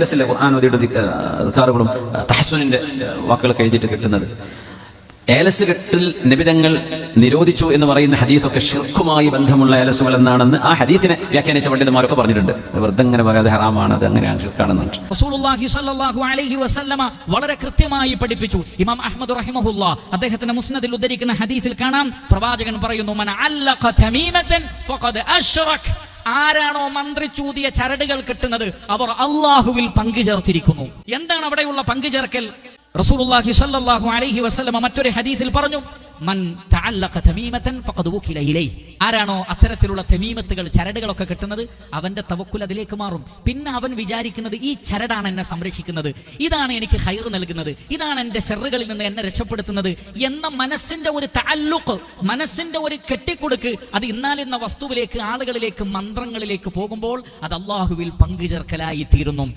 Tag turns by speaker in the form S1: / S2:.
S1: ലസിലെ ഖുർആൻ ഓതിയുടെ കാറുകളും തഹസുനിന്റെ വാക്കുകളൊക്കെ എഴുതിയിട്ട് കിട്ടുന്നത്. ഏലസ് കെട്ടിൽ നിബിതങ്ങൾ നിരോധിച്ചു എന്ന് പറയുന്ന ഹദീഫൊക്കെ ഷിർഖുമായി ബന്ധമുള്ള ഏലസുകൾ എന്നാണെന്ന് ആ ഹദീത്തിനെ വ്യാഖ്യാനിച്ച പണ്ഡിതന്മാരൊക്കെ പറഞ്ഞിട്ടുണ്ട്. വെറുതെ ഇങ്ങനെ പറയാതെ ഹറാമാണ് അത് അങ്ങനെയാണ്
S2: വസല്ലമ വളരെ കൃത്യമായി പഠിപ്പിച്ചു. ഇമാം അഹ്മദ് റഹിമഹുല്ല അദ്ദേഹത്തിന്റെ മുസ്നദിൽ ഉദ്ധരിക്കുന്ന ഹദീസിൽ കാണാം. പ്രവാചകൻ പറയുന്നു ആരാണോ മന്ത്രിച്ചൂതിയ ചരടുകൾ കിട്ടുന്നത് അവർ അള്ളാഹുവിൽ പങ്കുചേർത്തിരിക്കുന്നു. എന്താണ് അവിടെയുള്ള പങ്കു ചേർക്കൽ റസൂലുള്ളാഹി സ്വല്ലല്ലാഹു അലൈഹി വസല്ലമ മറ്റൊരു ഹദീസിൽ പറഞ്ഞു മൻ തഅല്ലഖ തമീമതൻ ഫഖദ് വുകില ഇലൈഹി. ആരാണോ അത്തരത്തിലുള്ള തമീമത്തുകൾ ചരടുകളൊക്കെ കിട്ടുന്നത് അവന്റെ തവക്കുൽ അതിലേക്ക് മാറും. പിന്നെ അവൻ വിചാരിക്കുന്നത് ഈ ചരടാണ് എന്നെ സംരക്ഷിക്കുന്നത്. ഇതാണ് എനിക്ക് ഹൈർ നൽകുന്നത്. ഇതാണ് എന്റെ ഷെറുകളിൽ നിന്ന് എന്നെ രക്ഷപ്പെടുത്തുന്നത് എന്ന മനസ്സിന്റെ ഒരു തഅല്ലുഖ് മനസ്സിന്റെ ഒരു കെട്ടിക്കൊടുക്ക് അത് ഇന്നാലിന്ന വസ്തുവിലേക്ക് ആളുകളിലേക്ക് മന്ത്രങ്ങളിലേക്ക് പോകുമ്പോൾ അത് അള്ളാഹുവിൽ പങ്കുചേർക്കലായി തീരുന്നു